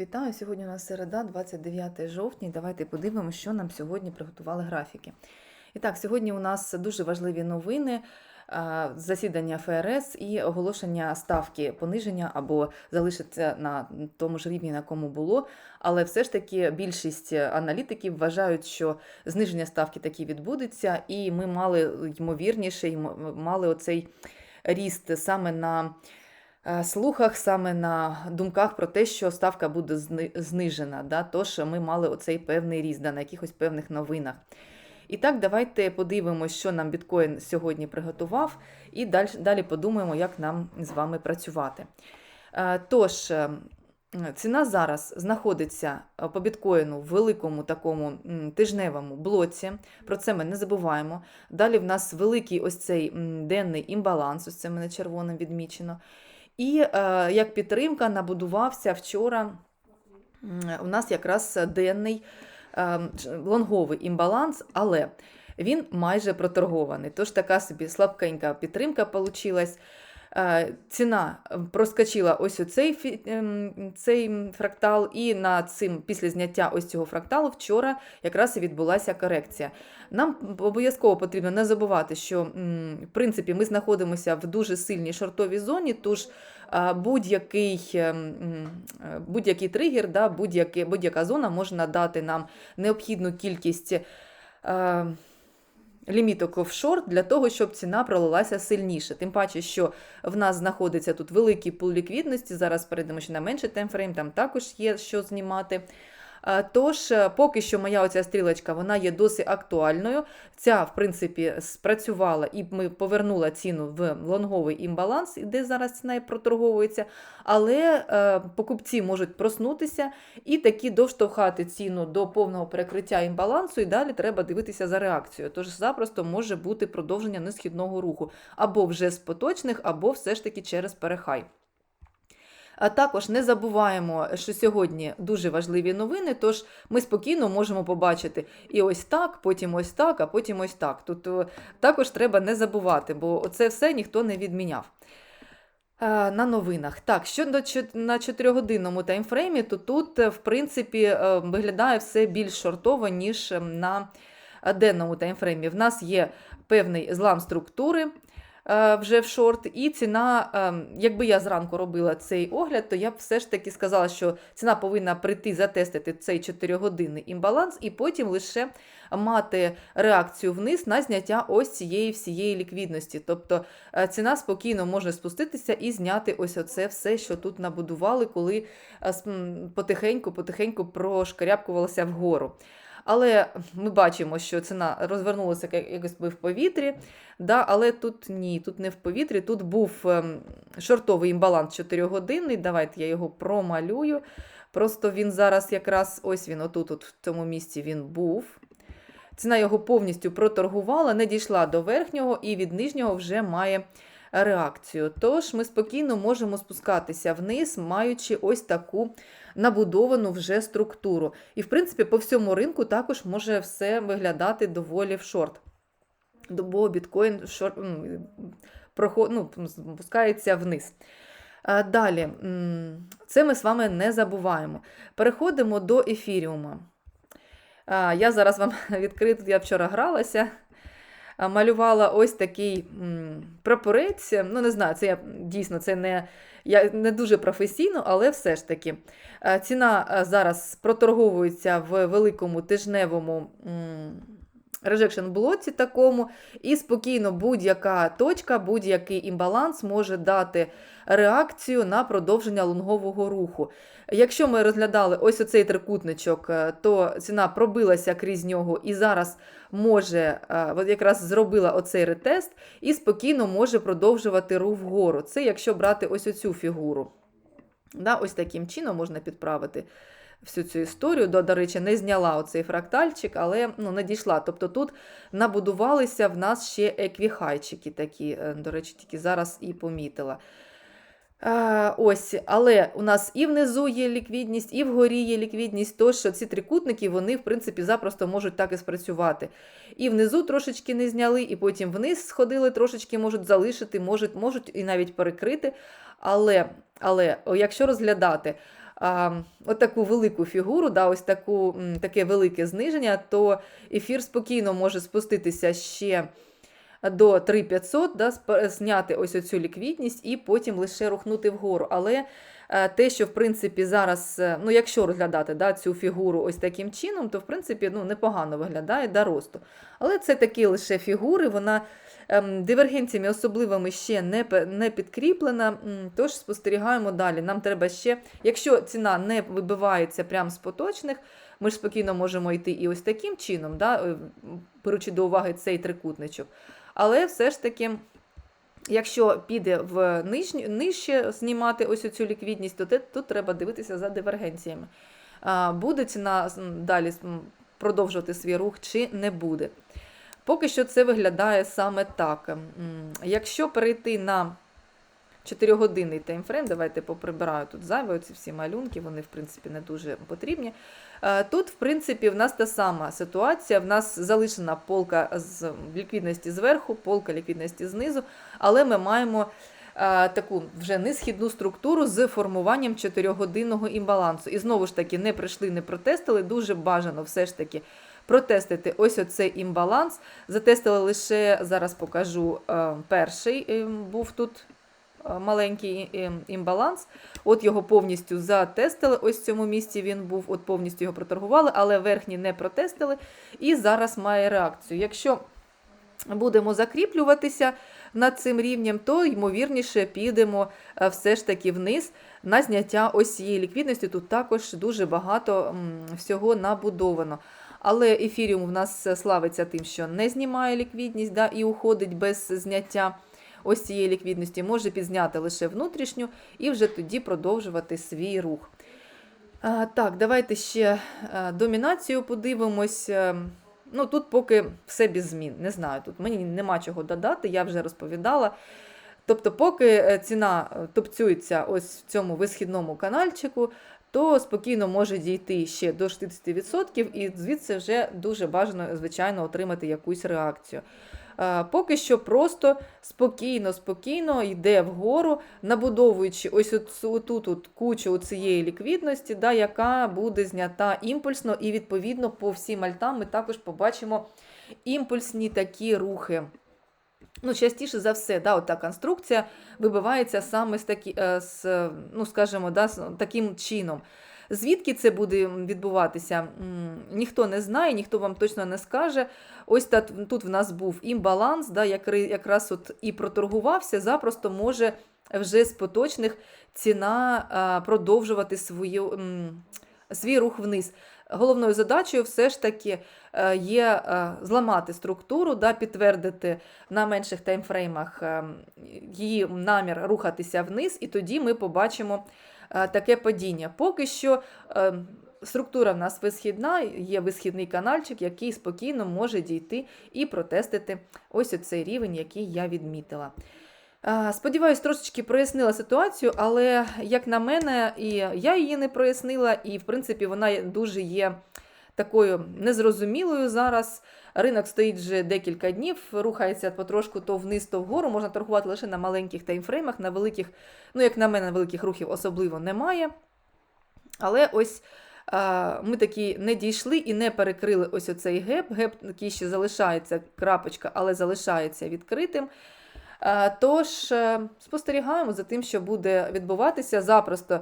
Вітаю! Сьогодні у нас середа, 29 жовтня. Давайте подивимося, що нам сьогодні приготували графіки. І так, сьогодні у нас дуже важливі новини. Засідання ФРС і оголошення ставки пониження або залишиться на тому ж рівні, на кому було. Але все ж таки більшість аналітиків вважають, що зниження ставки таки відбудеться, і ми мали ймовірніше, ймо- мали оцей ріст саме на слухах, саме на думках про те, що ставка буде знижена. Да? Тож ми мали оцей певний ріст да, на якихось певних новинах. І так, давайте подивимося, що нам біткоін сьогодні приготував, і далі, далі подумаємо, як нам з вами працювати. Е, Тож, е, ціна зараз знаходиться е, по біткоїну в великому такому тижневому блоці. Про це ми не забуваємо. Далі в нас великий ось цей денний імбаланс, ось це мене червоним відмічено. І е, як підтримка набудувався вчора у нас якраз денний е, лонговий імбаланс, але він майже проторгований. Тож така собі слабкенька підтримка получилась. Е, Ціна проскочила ось у цей, ем, цей фрактал, і на цим, після зняття ось цього фракталу вчора якраз і відбулася корекція. Нам обов'язково потрібно не забувати, що в принципі ми знаходимося в дуже сильній шортовій зоні, тож будь-який, ем, е, будь-який тригер, да, будь-яка будь-яка зона може надати нам необхідну кількість. е, Ліміток офшор для того, щоб ціна пролилася сильніше. Тим паче, що в нас знаходиться тут великий пул ліквідності. Зараз перейдемо ще на менший таймфрейм, там також є що знімати. Е, Тож, е, поки що моя оця стрілочка вона є досить актуальною. Ця, в принципі, спрацювала і ми повернула ціну в лонговий імбаланс, де зараз ціна і проторговується. Але е, покупці можуть проснутися і таки доштовхати ціну до повного перекриття імбалансу, і далі треба дивитися за реакцією. Тож запросто може бути продовження несхідного руху або вже з поточних, або все ж таки через перехай. А також не забуваємо, що сьогодні дуже важливі новини, тож ми спокійно можемо побачити і ось так, потім ось так, а потім ось так. Тут е, також треба не забувати, бо це все ніхто не відміняв. Е, На новинах. Так, щодо на 4-годинному таймфреймі, то тут, е, в принципі, виглядає все більш шортово, ніж е, на денному таймфреймі. В нас є певний злам структури вже в шорт, і ціна, е, якби я зранку робила цей огляд, то я б все ж таки сказала, що ціна повинна прийти затестити цей 4-годинний імбаланс, і потім лише мати реакцію вниз на зняття ось цієї всієї ліквідності. Тобто е, ціна спокійно може спуститися і зняти ось оце все, що тут набудували, коли е, с- м, потихеньку, потихеньку прошкарябкувалася вгору. Але ми бачимо, що ціна розвернулася якось би в повітрі, да, але тут ні, тут не в повітрі, тут був ем, шортовий імбаланс 4-годинний. Давайте я його промалюю. Просто він зараз якраз ось він, отут, от в цьому місці він був. Ціна його повністю проторгувала, не дійшла до верхнього і від нижнього вже має реакцію. Тож ми спокійно можемо спускатися вниз, маючи ось таку набудовану вже структуру. І, в принципі, по всьому ринку також може все виглядати доволі в шорт. Бо біткоін шорт, проход, ну, спускається вниз. Далі, це ми з вами не забуваємо. Переходимо до ефіріума. Я зараз вам відкрию, я вчора гралася, малювала ось такий прапорець. Ну, не знаю, це я дійсно це не, я, не дуже професійно, але все ж таки. Ціна зараз проторговується в великому тижневому rejection блоці такому, і спокійно будь-яка точка, будь-який імбаланс може дати реакцію на продовження лонгового руху. Якщо ми розглядали ось оцей трикутничок, е, то ціна пробилася крізь нього і зараз може, е, якраз зробила оцей ретест і спокійно може продовжувати рух вгору. Це якщо брати ось оцю фігуру. Да, ось таким чином можна підправити всю цю історію. До, до речі, не зняла оцей фрактальчик, але ну, не дійшла. Тобто тут набудувалися в нас ще еквіхайчики такі, е, до речі, тільки зараз і помітила. А, ось, але у нас і внизу є ліквідність, і вгорі є ліквідність, тож ці трикутники, вони, в принципі, запросто можуть так і спрацювати. І внизу трошечки не зняли, і потім вниз сходили, трошечки можуть залишити, можуть, можуть і навіть перекрити. Але, але якщо розглядати отаку велику фігуру, да, ось таку, таке велике зниження, то ефір спокійно може спуститися ще до 3500, да, зняти ось оцю ліквідність і потім лише рухнути вгору. Але е, те, що в принципі зараз, е, ну якщо розглядати да, цю фігуру ось таким чином, то в принципі ну, непогано виглядає до росту. Але це такі лише фігури, вона дивергенціями особливими ще не, не підкріплена. Тож спостерігаємо далі. Нам треба ще, якщо ціна не вибивається прямо з поточних, ми ж спокійно можемо йти і ось таким чином, да, е, беручи до уваги цей трикутничок. Але все ж таки. Якщо піде в нижню, нижче знімати ось цю ліквідність, то тут треба дивитися за дивергенціями. Буде ціна далі продовжувати свій рух чи не буде. Поки що це виглядає саме так. Якщо перейти на 4-годинний таймфрейм, давайте поприбираю тут зайве ці всі малюнки, вони, в принципі, не дуже потрібні. Е, Тут, в принципі, в нас та сама ситуація. В нас залишена полка з ліквідності зверху, полка ліквідності знизу, але ми маємо е, таку вже несхідну структуру з формуванням 4-годинного імбалансу. І знову ж таки, не прийшли, не протестили. Дуже бажано все ж таки протестити ось оцей імбаланс. Затестили лише, зараз покажу, е, перший е, був тут е, маленький імбаланс. От його повністю затестили. Ось в цьому місці він був, от повністю його проторгували, але верхній не протестили. І зараз має реакцію. Якщо будемо закріплюватися над цим рівнем, то ймовірніше підемо все ж таки вниз на зняття ось цієї ліквідності. Тут також дуже багато всього набудовано. Але ефіріум в нас славиться тим, що не знімає ліквідність да, і уходить без зняття ось цієї ліквідності, може підзняти лише внутрішню і вже тоді продовжувати свій рух. Так, давайте ще домінацію подивимось. Е, Ну, тут поки все без змін. Не знаю, тут мені нема чого додати, я вже розповідала. Тобто, поки е, ціна е, топцюється ось в цьому висхідному канальчику, то спокійно може дійти ще до 60%, і звідси вже дуже бажано, звичайно, отримати якусь реакцію. Е, Поки що просто спокійно, спокійно йде вгору, набудовуючи ось отут от кучу цієї ліквідності, да, яка буде знята імпульсно, і відповідно по всім альтам ми також побачимо імпульсні такі рухи. Ну, частіше за все, да, от та конструкція вибивається саме з, такі, е, з ну, скажімо, да, з таким чином. Звідки це буде відбуватися, ніхто не знає, ніхто вам точно не скаже. Ось та, тут в нас був імбаланс, да, якраз от і проторгувався, запросто може вже з поточних ціна продовжувати свою, свій рух вниз. Головною задачею все ж таки е, є е, зламати структуру, да, підтвердити на менших таймфреймах е, її намір рухатися вниз, і тоді ми побачимо таке падіння. Поки що структура в нас висхідна, є висхідний канальчик, який спокійно може дійти і протестити ось оцей рівень, який я відмітила. Сподіваюсь, трошечки прояснила ситуацію, але, як на мене, і я її не прояснила, і в принципі вона дуже є такою незрозумілою зараз. Ринок стоїть вже декілька днів, рухається потрошку то вниз, то вгору. Можна торгувати лише на маленьких таймфреймах, на великих, ну, як на мене, великих рухів особливо немає. Але ось ми такі не дійшли і не перекрили ось оцей геп. Геп такий ще залишається крапочка, але залишається відкритим. А, Тож е, спостерігаємо за тим, що буде відбуватися. Запросто е,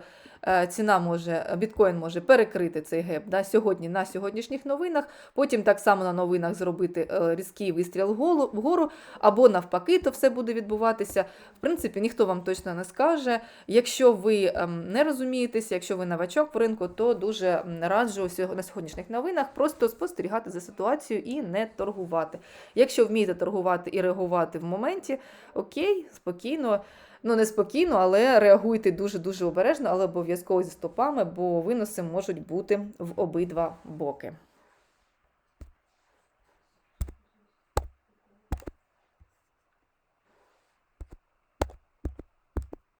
ціна може, біткоін може перекрити цей геп да, сьогодні на сьогоднішніх новинах, потім так само на новинах зробити е, різкий вистріл вгору, або навпаки, то все буде відбуватися. В принципі, ніхто вам точно не скаже. Якщо ви ем, не розумієтеся, якщо ви новачок в ринку, то дуже раджу на сьогоднішніх новинах просто спостерігати за ситуацією і не торгувати. Якщо вмієте торгувати і реагувати в моменті, окей, спокійно. Ну, не спокійно, але реагуйте дуже-дуже обережно, але обов'язково зі стопами, бо виноси можуть бути в обидва боки.